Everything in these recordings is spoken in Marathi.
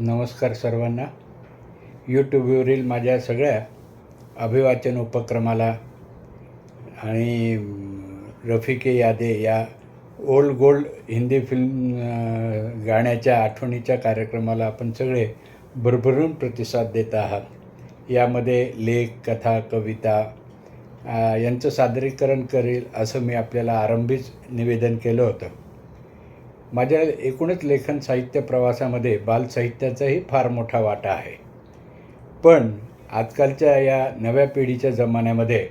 नमस्कार सर्वांना. यूट्यूबवरील माझ्या सगळ्या अभिवाचन उपक्रमाला आणि रफिके यादे या ओल्ड गोल्ड हिंदी फिल्म गाण्याच्या आठवणीच्या कार्यक्रमाला आपण सगळे भरभरून प्रतिसाद देत आहात. यामध्ये लेख कथा कविता यांचं सादरीकरण करेल असं मी आपल्याला आरंभीच निवेदन केलं होतं. माझ्या एकूणच लेखन साहित्य प्रवासामध्ये बालसाहित्याचाही फार मोठा वाटा आहे. पण आजकालच्या या नव्या पिढीच्या जमान्यामध्ये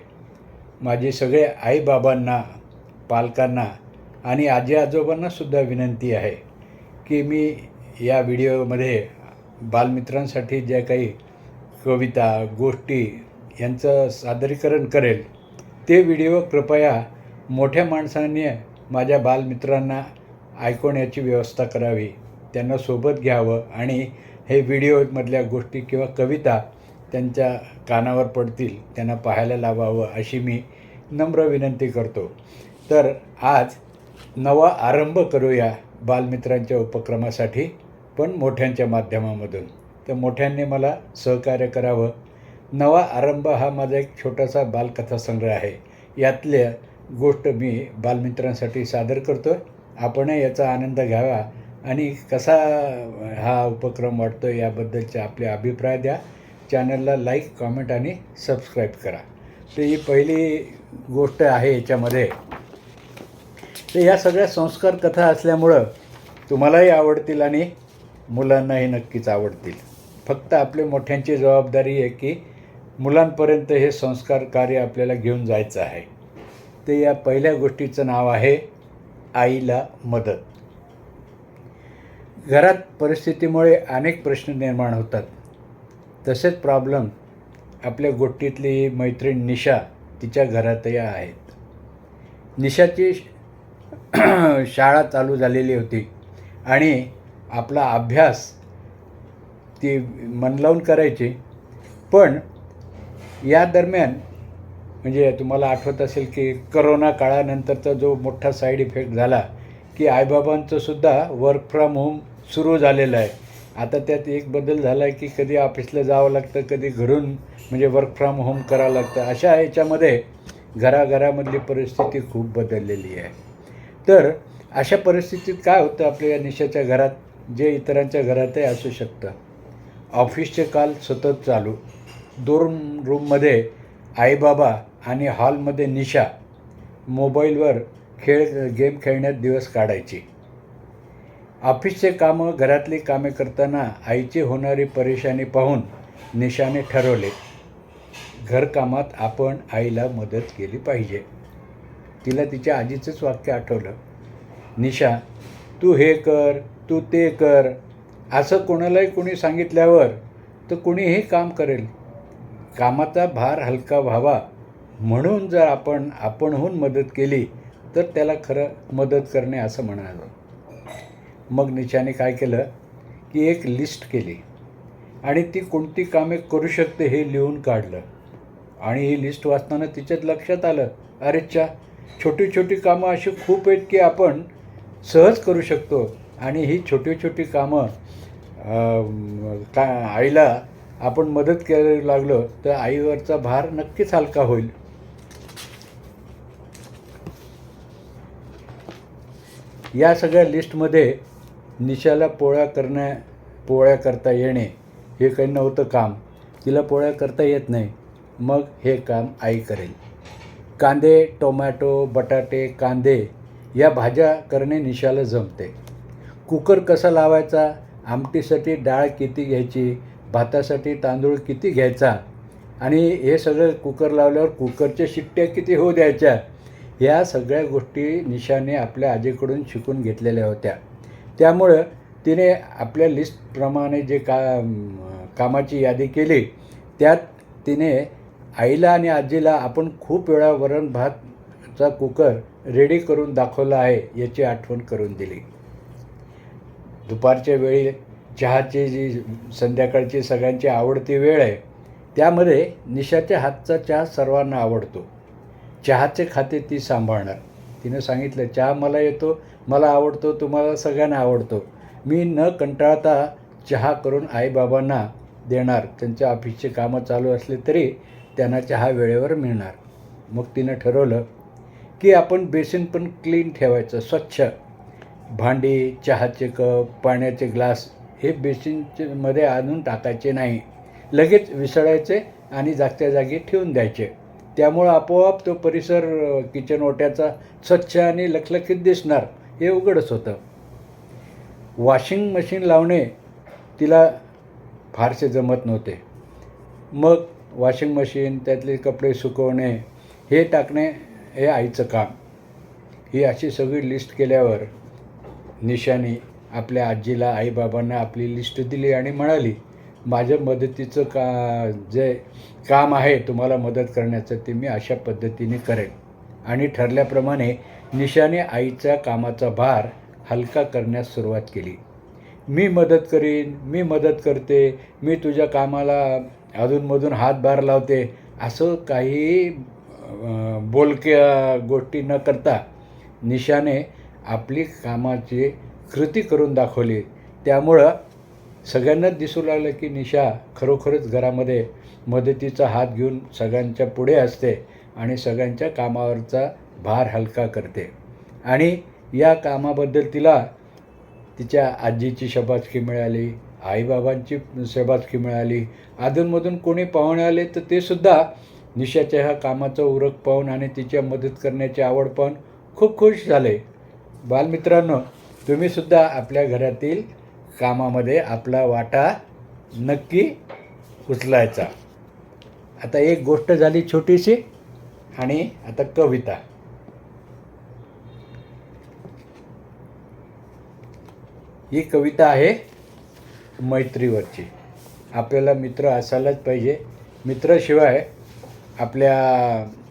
माझी सगळे आईबाबांना पालकांना आणि आजी आजोबांनासुद्धा विनंती आहे की मी या व्हिडिओमध्ये बालमित्रांसाठी ज्या काही कविता गोष्टी यांचं सादरीकरण करेल ते व्हिडिओ कृपया मोठ्या माणसांनी माझ्या बालमित्रांना ऐकवण्याची व्यवस्था करावी. त्यांना सोबत घ्यावं आणि हे व्हिडिओमधल्या गोष्टी किंवा कविता त्यांच्या कानावर पडतील त्यांना पाहायला लावावं अशी मी नम्र विनंती करतो. तर आज नवा आरंभ करूया बालमित्रांच्या उपक्रमासाठी पण मोठ्यांच्या माध्यमामधून. तर मोठ्यांनी मला सहकार्य करावं. नवा आरंभ हा माझा एक छोटासा बालकथा संग्रह आहे. यातल्या गोष्ट मी बालमित्रांसाठी सादर करतो आपणही याचा आनंद घ्यावा आणि कसा हा उपक्रम वाटतो याबद्दलचे आपले अभिप्राय द्या. चॅनलला लाईक कॉमेंट आणि सबस्क्राईब करा. तर ही पहिली गोष्ट आहे याच्यामध्ये. तर या सगळ्या संस्कार कथा असल्यामुळं तुम्हालाही आवडतील आणि मुलांनाही नक्कीच आवडतील. फक्त आपल्या मोठ्यांची जबाबदारी आहे की मुलांपर्यंत हे संस्कार कार्य आपल्याला घेऊन जायचं आहे. ते या पहिल्या गोष्टीचं नाव आहे आईला मदत. घरात परिस्थितीमुळे अनेक प्रश्न निर्माण होतात. तसेच प्रॉब्लेम आपल्या गोष्टीतली मैत्रीण निशा तिच्या घरातही आहेत. निशाची शाळा चालू झालेली होती आणि आपला अभ्यास ती मन लावून करायची. पण या दरम्यान म्हणजे तुम्हाला आठवत असेल की करोना काळानंतरचा जो मोठा साईड इफेक्ट झाला की आईबाबांचंसुद्धा वर्क फ्रॉम होम सुरू झालेलं आहे. आता त्यात एक बदल झाला आहे की कधी ऑफिसला जावं लागतं कधी घरून म्हणजे वर्क फ्रॉम होम करावं लागतं. अशा याच्यामध्ये घराघरामधली परिस्थिती खूप बदललेली आहे. तर अशा परिस्थितीत काय होतं आपल्या या निशाच्या घरात? जे इतरांच्या घरातही असू शकतं. ऑफिसचे काल सतत चालू. दोन रूममध्ये आईबाबा आणि हॉलमध्ये निशा मोबाईलवर खेळ गेम खेळण्यात दिवस काढायची. ऑफिसचे कामं घरातली कामे करताना आईची होणारी परेशानी पाहून निशाने ठरवले घरकामात आपण आईला मदत केली पाहिजे. तिला तिच्या आजीचंच वाक्य आठवलं. निशा तू हे कर तू ते कर असं कोणालाही कोणी सांगितल्यावर तर कोणीही काम करेल. कामाचा भार हलका व्हावा म्हणून जर आपण आपणहून मदत केली तर त्याला खरं मदत करणे असं म्हणालं मग निशाने काय केलं की एक लिस्ट केली आणि ती कोणती कामे करू शकते हे लिहून काढलं. आणि ही लिस्ट वाचताना तिच्यात लक्षात आलं अरेच्छा छोटी छोटी कामं अशी खूप आहेत की आपण सहज करू शकतो. आणि ही छोटी छोटी कामं का आईला आपण मदत करायला लागलो तर आईवरचा भार नक्कीच हलका होईल. या सगळ्या लिस्टमध्ये निशाला पोळ्या करण्या पोळ्या करता येणे हे काही नव्हतं काम. तिला पोळ्या करता येत नाही. मग हे काम आई करेल. कांदे टोमॅटो बटाटे कांदे या भाज्या करणे निशाला जमते. कुकर कसा लावायचा? आमटीसाठी डाळ किती घ्यायची? भातासाठी तांदूळ किती घ्यायचा? आणि हे सगळं कुकर लावल्यावर कुकरच्या शिट्ट्या किती होऊ द्यायच्या? या सगळ्या गोष्टी निशाने आपल्या आजीकडून शिकून घेतलेल्या होत्या. त्यामुळं तिने आपल्या लिस्टप्रमाणे जे का कामाची यादी केली त्यात तिने आईला आणि आजीला आपण खूप वेळा वरण भातचा कुकर रेडी करून दाखवला आहे याची आठवण करून दिली. दुपारच्या वेळी चहाची जी संध्याकाळची सगळ्यांची आवडती वेळ आहे त्यामध्ये निशाच्या हातचा चहा सर्वांना आवडतो. चहाचे खाते ती सांभाळणार. तिनं सांगितलं चहा मला येतो मला आवडतो तुम्हाला सगळ्यांना आवडतो. मी न कंटाळता चहा करून आईबाबांना देणार. त्यांच्या ऑफिसचे कामं चालू असले तरी त्यांना चहा वेळेवर मिळणार. मग तिनं ठरवलं की आपण बेसिन पण क्लीन ठेवायचं स्वच्छ. भांडी चहाचे कप पाण्याचे ग्लास हे बेसिनचे मध्ये आणून टाकायचे नाही. लगेच विसळायचे आणि जागच्या जागी ठेवून द्यायचे. त्यामुळं आपोआप तो परिसर किचन ओट्याचा स्वच्छ आणि लखलखीत दिसणार हे उघडच होतं. वॉशिंग मशीन लावणे तिला फारसे जमत नव्हते. मग वॉशिंग मशीन त्यातले कपडे सुकवणे हे टाकणे हे आईचं काम. ही अशी सगळी लिस्ट केल्यावर निशानी आपल्या आजीला आईबाबांना आपली लिस्ट दिली आणि म्हणाली माझ्या मदतीचं का जे काम आहे तुम्हाला मदत करण्याचं ते मी अशा पद्धतीने करेन. आणि ठरल्याप्रमाणे निशाने आईच्या कामाचा भार हलका करण्यास सुरुवात केली. मी मदत करीन मी मदत करते मी तुझ्या कामाला अधूनमधून हातभार लावते असं काही बोलक्या गोष्टी न करता निशाने आपली कामाची कृती करून दाखवली. त्यामुळं सगळ्यांनाच दिसू लागलं की निशा खरोखरच घरामध्ये मदतीचा हात घेऊन सगळ्यांच्या पुढे असते आणि सगळ्यांच्या कामावरचा भार हलका करते. आणि या कामाबद्दल तिला तिच्या आजीची शबासकी मिळाली आईबाबांची शबासकी मिळाली अधूनमधून कोणी पाहुणे आले तर ते सुद्धा निशाच्या ह्या कामाचं उरक पाहून आणि तिच्या मदत करण्याची आवड पाहून खूप खुश झाले. बालमित्रांनो तुम्हीसुद्धा आपल्या घरातील कामामध्ये आपला वाटा नक्की उचलायचा. आता एक गोष्ट झाली छोटीशी आणि आता कविता. ही कविता आहे मैत्रीवरची. आपल्याला मित्र असायलाच पाहिजे. मित्राशिवाय आपल्या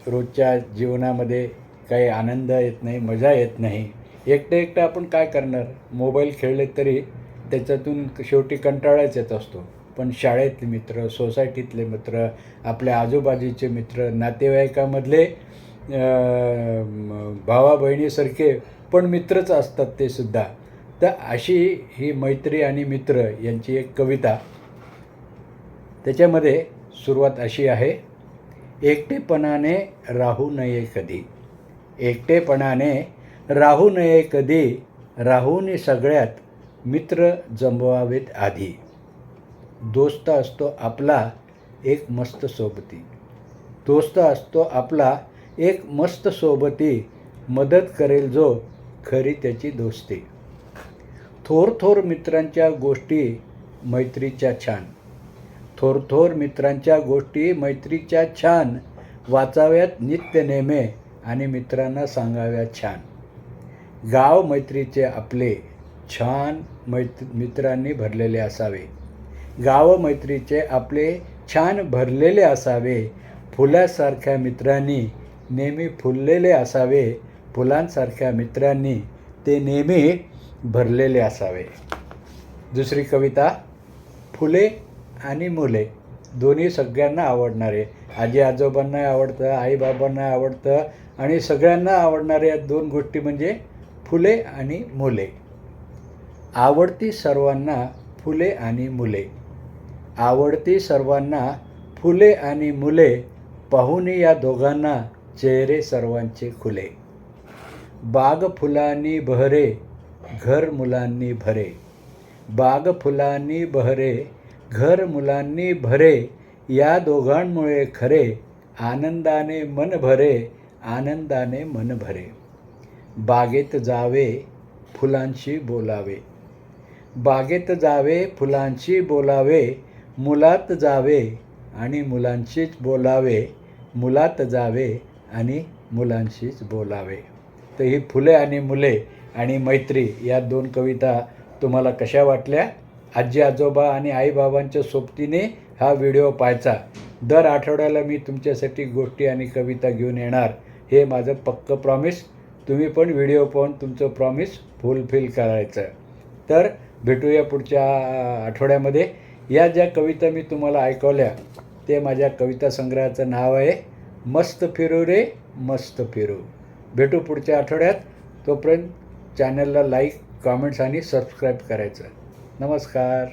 रोजच्या जीवनामध्ये काही आनंद येत नाही मजा येत नाही. एकटं एकटं आपण काय करणार? मोबाईल खेळले तरी त्याच्यातून शेवटी कंटाळाच येत असतो. पण शाळेतले मित्र सोसायटीतले मित्र आपल्या आजूबाजूचे मित्र नातेवाईकामधले भावा बहिणीसारखे पण मित्रच असतात ते सुद्धा. तर अशी ही मैत्री आणि मित्र यांची एक कविता. त्याच्यामध्ये सुरुवात अशी आहे. एकटेपणाने राहू नये कधी. एकटेपणाने राहू नये कधी. राहून सगळ्यात मित्र जमवावेत आधी. दोस्त असतो आपला एक मस्त सोबती. दोस्त असतो आपला एक मस्त सोबती मदत करेल जो खरी त्याची दोस्ती. थोर थोर मित्रांच्या गोष्टी मैत्रीच्या छान. थोर थोर मित्रांच्या गोष्टी मैत्रीच्या छान. वाचाव्यात नित्य नेमे आणि मित्रांना सांगाव्यात छान. गाव मैत्रीचे आपले छान मैत्र मित्रांनी भरलेले असावे. गाव मैत्रीचे आपले छान भरलेले असावे. फुलासारख्या मित्रांनी नेहमी फुललेले असावे. फुलांसारख्या मित्रांनी ते नेहमी भरलेले असावे. दुसरी कविता फुले आणि मुले. दोन्ही सगळ्यांना आवडणारे. आजी आजोबांना आवडतं आईबाबांना आवडतं आणि सगळ्यांना आवडणाऱ्या दोन गोष्टी म्हणजे फुले आणि मुले. आवडती सर्वांना फुले आणि मुले. आवडती सर्वांना फुले आणि मुले पाहून या दोघांना चेहरे सर्वांचे खुले. बाग फुलांनी बहरे घर मुलांनी भरे. बाग फुलांनी बहरे घर मुलांनी भरे या दोघांमुळे खरे आनंदाने मन भरे आनंदाने मन भरे. बागेत जावे फुलांशी बोलावे. बागेत जावे फुलांशी बोलावे मुलात जावे आणि मुलांशीच बोलावे मुलात जावे आणि मुलांशीच बोलावे. तर ही फुले आणि मुले आणि मैत्री या दोन कविता तुम्हाला कशा वाटल्या? आजी आजोबा आणि आईबाबांच्या सोबतीने हा व्हिडिओ पाहायचा. दर आठवड्याला मी तुमच्यासाठी गोष्टी आणि कविता घेऊन येणार. हे माझं पक्क प्रॉमिस तुम्ही पण व्हिडिओ पाहून तुमचं प्रॉमिस फुलफिल करायचं. तर भेटूया पुढच्या आठवड्यामध्ये. या ज्या कविता मी तुम्हाला ऐकवल्या ते माझ्या कविता संग्रहाचं नाव आहे मस्त फिरू रे मस्त फिरू. भेटू पुढच्या आठवड्यात. तोपर्यंत चॅनलला लाईक कॉमेंट्स आणि सबस्क्राईब करायचं. नमस्कार.